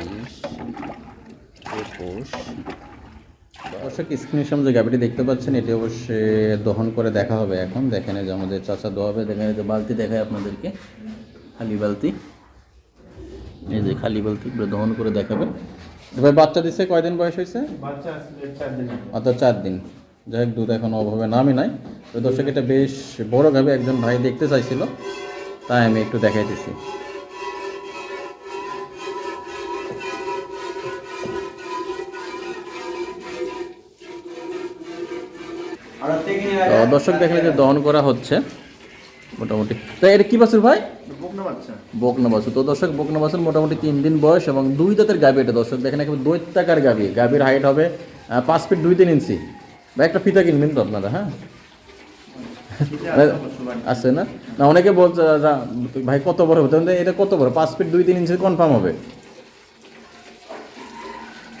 বাইশ একুশ। দর্শক স্ক্রিনের সামনে যে গাভিটি দেখতে পাচ্ছেন এটি অবশ্যই দহন করে দেখা হবে এখন। দেখেন এই যে আমাদের চাচা দোয়াবে দেখেন এই যে বালতি দেখায় আপনাদেরকে। খালি বালতি। এই যে খালি বালতি দহন করে দেখাবে। এবার বাচ্চা দিচ্ছে কয়দিন বয়স হয়েছে? অর্থাৎ চার দিন। যাই হোক দুধ এখন অভাবে নামই নাই। তো দর্শক এটা বেশ বড় গাবে একজন ভাই দেখতে চাইছিল তাই আমি একটু দেখাইতেছি। তো দর্শক দেখেন যে দহন করা হচ্ছে মোটামুটি। তো এটা কি বাছুর ভাই? বকনা বাছুর। তো দর্শক বকনা বাছুর মোটামুটি তিন দিন বয়স এবং দুই দাঁতের গাভি এটা। দর্শক দেখেন একেবারে দৈত্যাকার গাভি। গাভির হাইট হবে পাঁচ ফিট দুই তিন ইঞ্চি। বা একটা ফিতা কিনবেন তো আপনারা হ্যাঁ? আছে না? না অনেকে বলছে যা, ভাই কত বড় হবে? তখন এটা কত বড়? পাঁচ ফিট দুই তিন ইঞ্চি কনফার্ম হবে।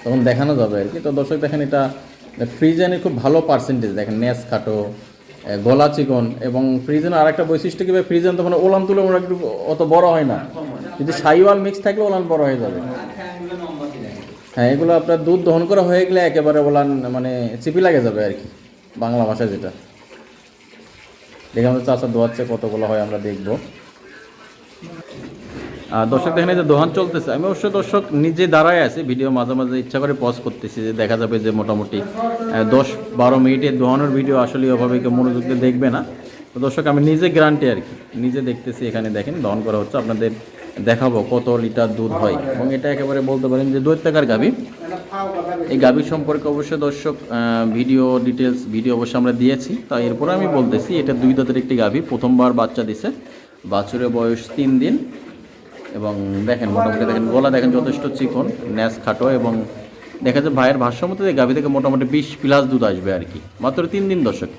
তখন দেখানো যাবে আর কি। তো দর্শক দেখেন এটা ফ্রিজেনের খুব ভালো পার্সেন্টেজ দেখেন ন্যাস খাটো গলা চিকন, এবং ফ্রিজেন আর একটা বৈশিষ্ট্য কি ফ্রিজেন তখন ওলান তুলে ওরা একটু অত বড় হয় না। যদি সাইওয়াল মিক্স থাকলে ওলান বড় হয়ে যাবে। হ্যাঁ এগুলো আপনার দুধ দহন করা হয়ে গেলে একেবারে ওলান মানে চিপি লাগে যাবে আর কি, বাংলা ভাষায় যেটা। দেখে আমাদের চাষা দোয়াচ্ছে কতগুলো হয় আমরা দেখব। দর্শক, দেখেন যে দোহান চলতেছে। আমি অবশ্য দর্শক নিজে দাঁড়ায় আছি ভিডিও মাঝে মাঝে ইচ্ছা করে পজ করতেছি যে দেখা যাবে যে মোটামুটি দশ বারো মিনিটের দোহানোর ভিডিও আসলে ওভাবে কেউ মনোযোগ দিয়ে দেখবে না। তো দর্শক, আমি নিজে গ্যারান্টি আর কি, নিজে দেখতেছি এখানে দেখেন, দহন করা হচ্ছে, আপনাদের দেখাবো কত লিটার দুধ হয়। এবং এটা একেবারে বলতে পারেন যে দৈত্যাকার গাভী। এই গাভীর সম্পর্কে অবশ্যই দর্শক ভিডিও ডিটেলস ভিডিও অবশ্যই আমরা দিয়েছি। তাই এরপরে আমি বলতেছি, এটা দুই দাঁতের একটি গাভী, প্রথমবার বাচ্চা দিছে। বাছুরের বয়স তিন দিন এবং দেখেন, মোটামুটি দেখেন, গলা দেখেন যথেষ্ট চিকন, ন্যাস খাটো এবং দেখা যায় ভাইয়ের ভাষ্য মতো গাভী থেকে মোটামুটি বিশ প্লাস দুধ আসবে আর কি। মাত্র তিন দিন দর্শক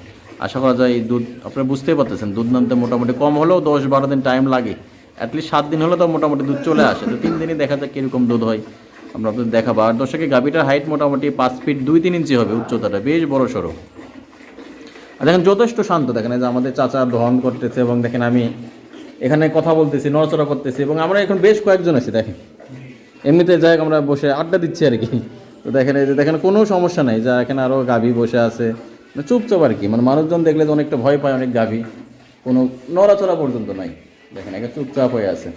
আশা করা যায় দুধ আপনারা বুঝতেই পারতেছেন, দুধ নামতে মোটামুটি কম হলেও দশ বারো দিন টাইম লাগে। অ্যাটলিস্ট সাত দিন হলে তো মোটামুটি দুধ চলে আসে। তো তিন দিনই দেখা যায় কীরকম দুধ হয়, আমরা আপনাদের দেখাবো। আর দর্শকের গাভীটার হাইট মোটামুটি পাঁচ ফিট দুই তিন ইঞ্চি হবে, উচ্চতাটা বেশ বড় সড়ো। আর দেখেন, যথেষ্ট শান্ত। দেখেন যে আমাদের চাচা দহন করতেছে এবং দেখেন আমি এখানে কথা বলতেছি নড়াচড়া করতেছি এবং আমরা এখন বেশ কয়েকজন আছি দেখেন এমনিতে যাই হোক আমরা বসে আড্ডা দিচ্ছি আর কি তো দেখেন এই যে দেখেন কোনো সমস্যা নাই যা এখানে আরও গাভী বসে আছে মানে চুপচাপ আর কি মানে মানুষজন দেখলে তো অনেকটা ভয় পায় অনেক গাভী কোনো নড়াচড়া পর্যন্ত নাই দেখেন একে চুপচাপ হয়ে আছে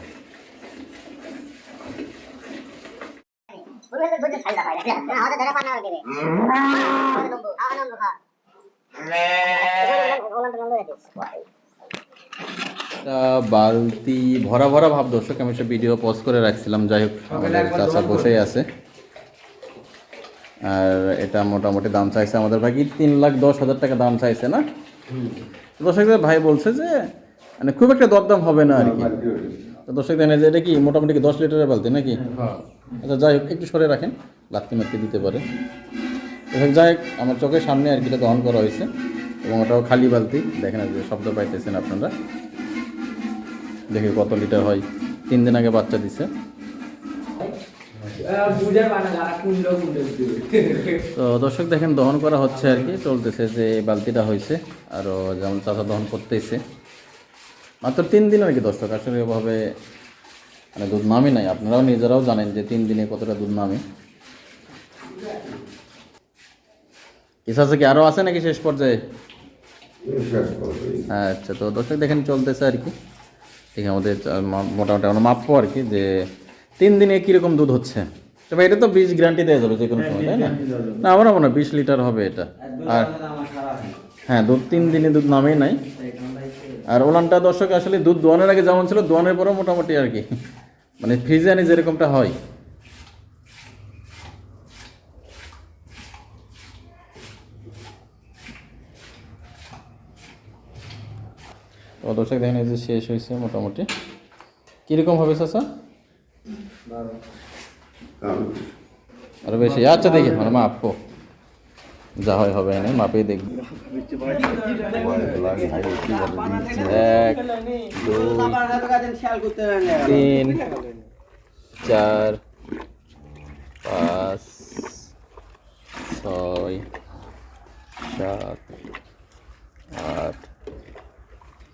একটা বালতি ভরা ভরা ভাব দর্শক আমি সব ভিডিও পজ করে রাখছিলাম। যাই হোক চাচা বসেই আছে। আর এটা মোটামুটি দাম চাইছে আমাদের ভাই কি তিন লাখ দশ হাজার টাকা দাম চাইছে না? দর্শক ভাই বলছে যে মানে খুব একটা দরদাম হবে না আর কি। দর্শক দেখেন যে এটা কি মোটামুটি কি দশ লিটারের বালতি নাকি? আচ্ছা যাই হোক একটু সরে রাখেন। লাত্তি মাত্তি দিতে পারে। দর্শক যাই হোক আমার চোখের সামনে আর কি এটা দহন করা হয়েছে। এবং ওটাও খালি বালতি। দেখেন শব্দ পাইতেছেন আপনারা। দেখি কত লিটার হয়। তিন দিন আগে বাচ্চা দিছে। তো দর্শক দেখেন দহন করা হচ্ছে আর কি চলতেছে যে বালতিটা হয়েছে আরও যেমন চাষা দহন করতেছে। মাত্র তিন দিন আর কি দর্শক? আসলে এভাবে মানে দুধ নামে নাই। আপনারাও নিজেরাও জানেন যে তিন দিনে কতটা দুধ নামে। আছে কি আরও আছে নাকি শেষ পর্যায়ে। আচ্ছা তো দর্শক দেখেন চলতেছে আর কি। ঠিক আমাদের মোটামুটি আমরা মাপবো আর কি যে তিন দিনে কীরকম দুধ হচ্ছে। তবে এটা তো বিশ গ্যারান্টি দেওয়া যাবে যে কোনো সময় তাই না? না আমার মনে হয় বিশ লিটার হবে এটা। আর হ্যাঁ। দুধ তিন দিনে দুধ নামেই নাই। আর ওলানটা দর্শক আসলে দুধ দোয়ানের আগে যেমন ছিল দোয়ানের পরেও মোটামুটি আর কি। মানে ফ্রিজে আনি যেরকমটা হয়। তো দর্শক, দেখেন এই যে শেষ হয়েছে মোটামুটি। কীরকম হবে চাচা? আরও বেশি? আচ্ছা দেখি মানে মাপবো যা হয় হবে না মাপেই দেখব। এক দুই তিন, চার, পাঁচ, ছয়, সাত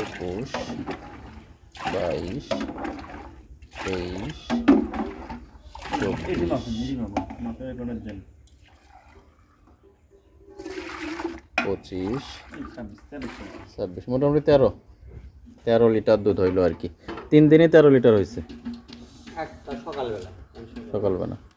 একুশ বাইশ তেইশ পঁচিশ ছাব্বিশ মোটামুটি তেরো। তেরো লিটার দুধ হইল আর কি। তিন দিনে তেরো লিটার হয়েছে সকালবেলা। সকালবেলা।